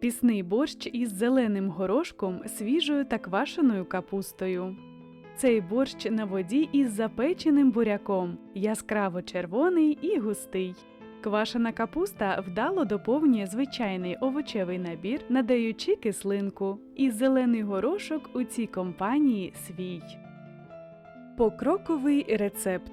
Пісний борщ із зеленим горошком, свіжою та квашеною капустою. Цей борщ на воді із запеченим буряком, яскраво червоний і густий. Квашена капуста вдало доповнює звичайний овочевий набір, надаючи кислинку, і зелений горошок у цій компанії свій. Покроковий рецепт.